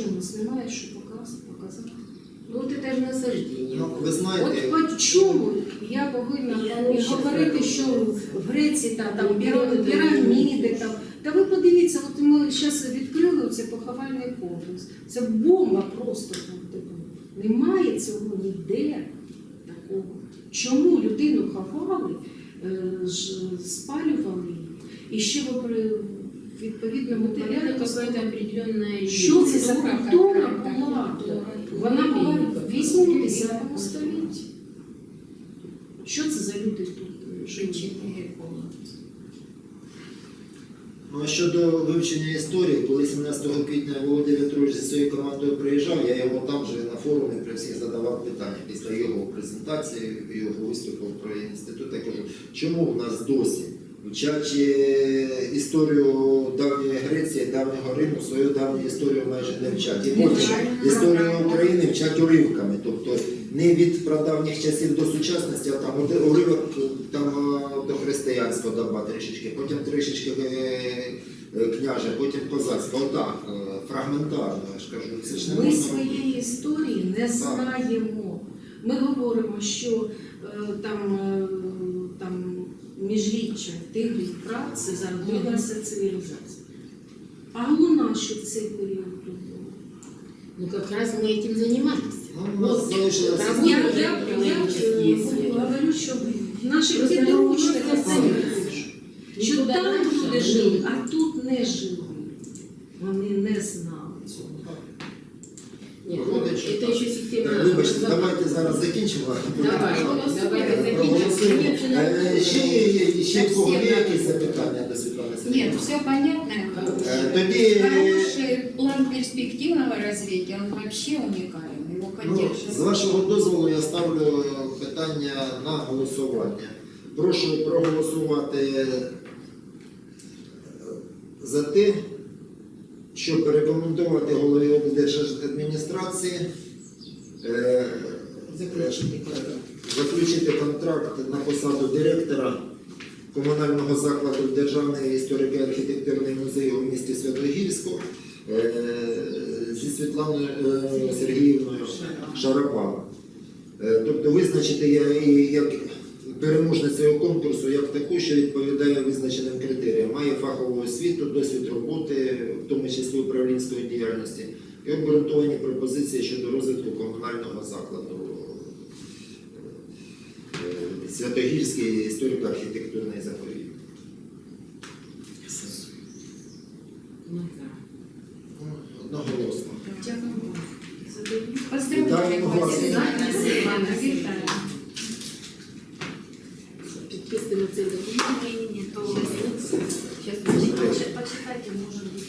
що, у нас немає що показати? показати? Ну, вот это же насаждение. Ну, ви От по чому я повинна Я говорити, що в Греції та, там Ну, піра- піраміди. Там. Та ви подивіться, от ми зараз відкрили цей поховальний комплекс. Це бомба просто там. типу. Немає цього ніде такого. Чому людину ховали, е, ж- спалювали її? І ще в опри- відповідному порядку Що це за культура була? Вона була в 8-10 столітті. Що це за люди тут? Чотири ну, а щодо вивчення історії, коли 17 квітня Володимир Петрович зі своєю командою приїжджав, я йому там же на форумі при всіх задавав питання після його презентації, його виступу про інститут. Я кажу, чому в нас досі е, історію давньої Греції, давнього Риму, свою давню історію майже не вчать. І потім історію України вчать уривками, тобто не від прадавніх часів до сучасності, а там уривок там до християнського доба трішечки, потім трішечки е, е, княже, потім козацька. Отак, е, фрагментарно, я ж кажу, це ж не Ми можна. своєї історії не знаємо. Ми говоримо, що там, там міжріччя тигрів праці зародилася цивілізація. А у нас що в цей період тут було? Ну, как раз мы этим занимались. Ну, у нас залишилося. Там Я, Ой, я, я я, прям е, є. говорю, що в наших Просто підручниках ну, це ну, пишуть, що Нікуди там не люди пішли. жили, а тут не жили. Вони не знали цього. Нет, ну, Виходить, що это так. еще система. Так, Вибачте, давайте зараз закінчимо. Давай, давайте Проголосуємо. закінчимо. Е, Ще є ще в кого є якісь запитання до Світлани Нет, все понятно. Е, Тоді Хороший план перспективного развития, он вообще уникален. Его Ну, з вашого дозволу я ставлю питання на голосування. Прошу проголосувати е, за те, щоб рекомендувати голові облдержадміністрації е, заключити контракт на посаду директора комунального закладу Державний історико-архітектурний музей у місті Святогірську е, зі Світланою е, Сергіївною Шарапан. Е, Тобто визначити її як переможницею конкурсу як таку, що відповідає визначеним критеріям. Має фахову освіту, досвід роботи, в тому числі управлінської діяльності, і обґрунтовані пропозиції щодо розвитку комунального закладу. Святогірський історико-архітектурний заповідник. Ну, да. Одноголосно. Поздравляю вас. Підписуємо цей документ. То Сейчас, Почитайте, может,